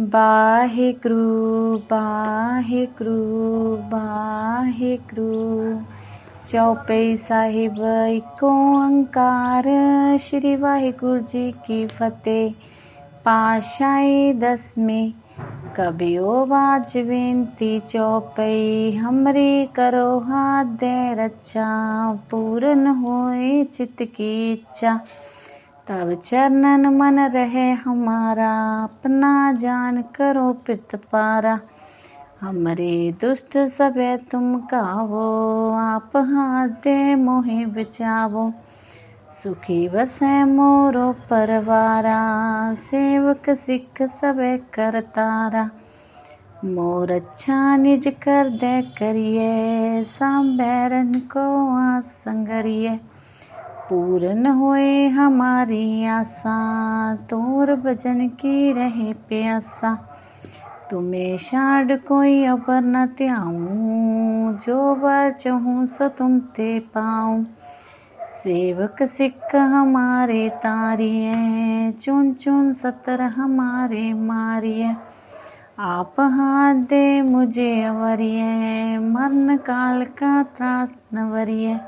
वाहेगुरु वाहेगुरु वाहेगुरु। चौपई साहिब एक ओंकार श्री वाहेगुरु जी की फतेह। पाशाए दस में ओ बाज बिनती चौपई हमरे करो हाथ दे रचा। पूर्ण होए चित की इच्छा। तब चरणन मन रहे हमारा, अपना जान करो पित पारा। हमरे दुष्ट सबे तुम कावो, आप हाथ दे मोहे बचावो। सुखी बसे मोरो परवारा, सेवक सिख सबे करतारा मोर अच्छा निज कर दे करिए सांबैरन को आसंगरिए पूर्ण होए हमारी आशा। तोर भजन की रहे प्यासा। तुम्हें शाड कोई अबर न त्याऊं। जो चहूँ सो तुम ते पाऊँ। सेवक सिख हमारे तारिए चुन चुन सतर हमारे मारिए आप हाथ दे मुझे अवरिए मरण काल का त्रास नवरिए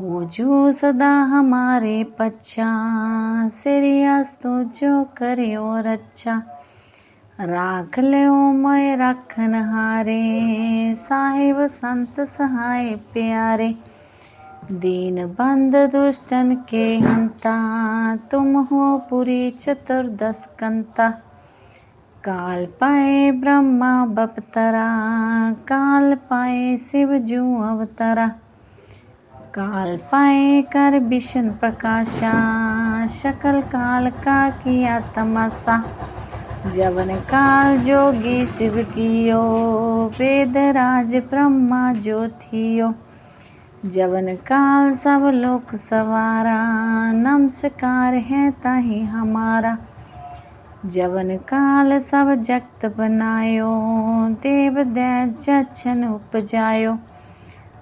हो जो सदा हमारे पच्छा सिरियस्तु जो करे और राख ले मैं रखन हारे, साहिब संत सहाय प्यारे। दीन बंद दुष्टन के हंता, तुम हो पूरी चतुर्दश कंता। काल पाए ब्रह्मा बपतरा, काल पाए शिव जू अवतरा। काल पाए कर विष्णु प्रकाशा शकल काल का किया तमाशा जवन काल जोगी शिव कियो वेद राज ब्रह्मा ज्योतियो। जवन काल सब लोक सवारा नमस्कार है ताही हमारा। जवन काल सब जगत बनायो देव दैजन उपजायो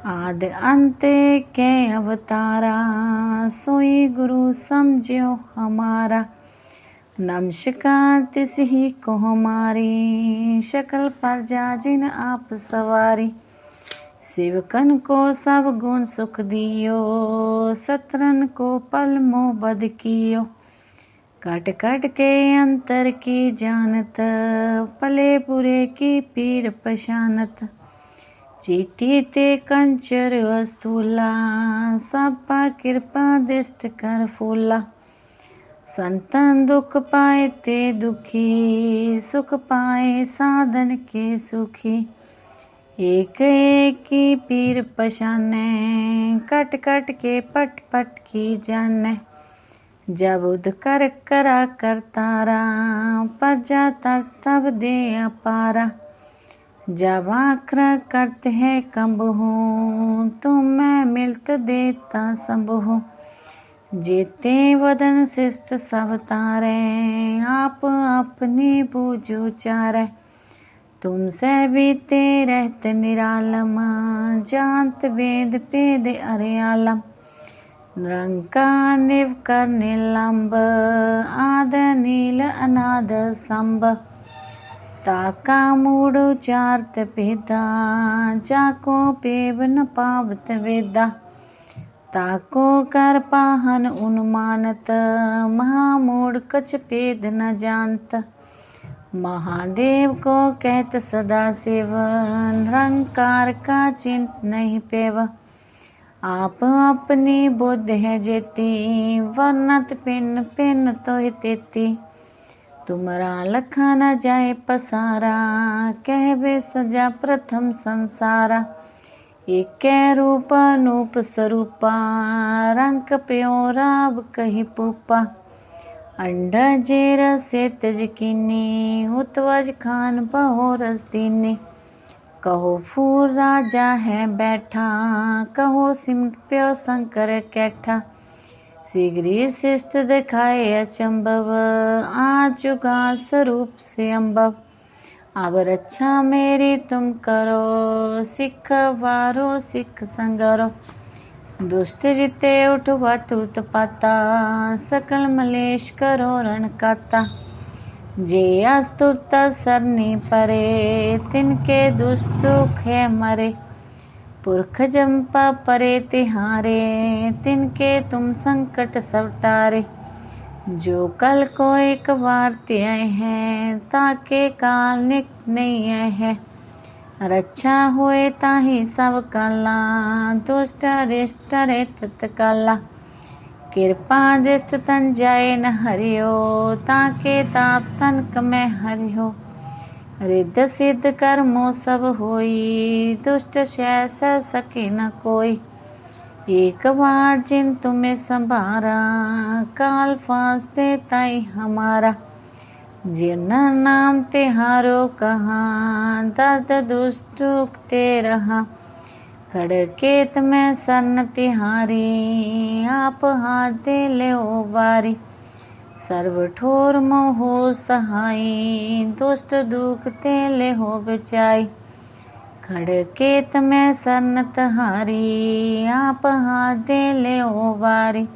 आद अंत के अवतारा, सोई गुरु समझो हमारा। नमस्कार तिस ही को हमारी शकल पर जा जिन आप सवारी। शिवकन को सब गुण सुख दियो, सत्रन को पल मोह बद कियो। कट कट के अंतर की जानत, पले बुरे की पीर पशानत चीटी ते कंचर वस्तुला सपा कृपा दिष्ट कर फूला। संतन दुख पाए ते दुखी, सुख पाए साधन के सुखी। एक एक की पीर पशाने कट कट के पट पट की जाने। जब उद कर करा कर तारा पर जाता तब दे अपारा। जब आक्र करते हैं, कब हूँ तो मैं मिलत देता सब हूँ। जेते वदन शिष्ट सब तारे, आप अपनी बूझो चारे। तुमसे बीते रहते निरालम, जानत वेद पेद आलम रंका निव कर निलंब आद नील अनाद संभ ताका मूड़ चारत पेदा जाको पेव न पावत वेदा ताको कर पाहन उन्मानत महामूढ़ कछ पेद न जानत महादेव को कहत सदा शिव निरंकार का चिंत नहीं पेव आप अपनी बुद्ध है जेती वर्णत पिन पिन तो तेती तुमरा लखा न जाए पसारा कहबे सजा प्रथम संसारा। एक रूप, नूप स्वरूपा रंग प्यो राब कही पुपा। अंडा जेर से तज किनी उतवज खान बहो रस दीनी कहो फूल राजा है बैठा, कहो सिम प्यो शंकर कैठा। शीघ्र शिष्ट दिखाए अचंबव आ चुका स्वरूप से अम्बव अब रक्षा मेरी तुम करो, सिख वारो, सिख संगरो। दुष्ट जिते उठवा तूत पाता, सकल मलेश करो रण काता। जे अस्तुत सरनी परे, तिनके दुष्ट है मरे। पुरख जंपा परे तिहारे, तिनके तुम संकट सवटारे जो कल को एक बार त्याय है, ताके काल निक नहीं है। रक्षा हुए ताही सब कला, दुष्ट रिष्ट रे तत्काला कृपा दृष्ट तन जाए न हरियो, ताके ताप तनक में हरियो। रिद्ध सिद्ध कर्मो सब होई, दुष्ट शय सब सके न कोई। एक बार जिन तुम्हें संभारा, काल फांस ताई हमारा। जिन नाम तिहारो कहा दर्द दुष्ट ते रहा। खड़केत में सन तिहारी, आप हाथ ले ओ बारी सर्व ठोर मोहो सहाई, दुष्ट दुख ते ले हो बचाई। खड़केत में सन्नत हारी आप हाथ दे ले ओ बारी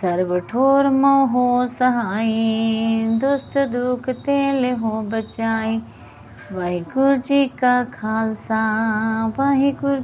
सर्व ठोर मोहो सहाई दुष्ट दुख ते ले हो बचाई वाहिगुरु जी का खालसा वाहिगुरु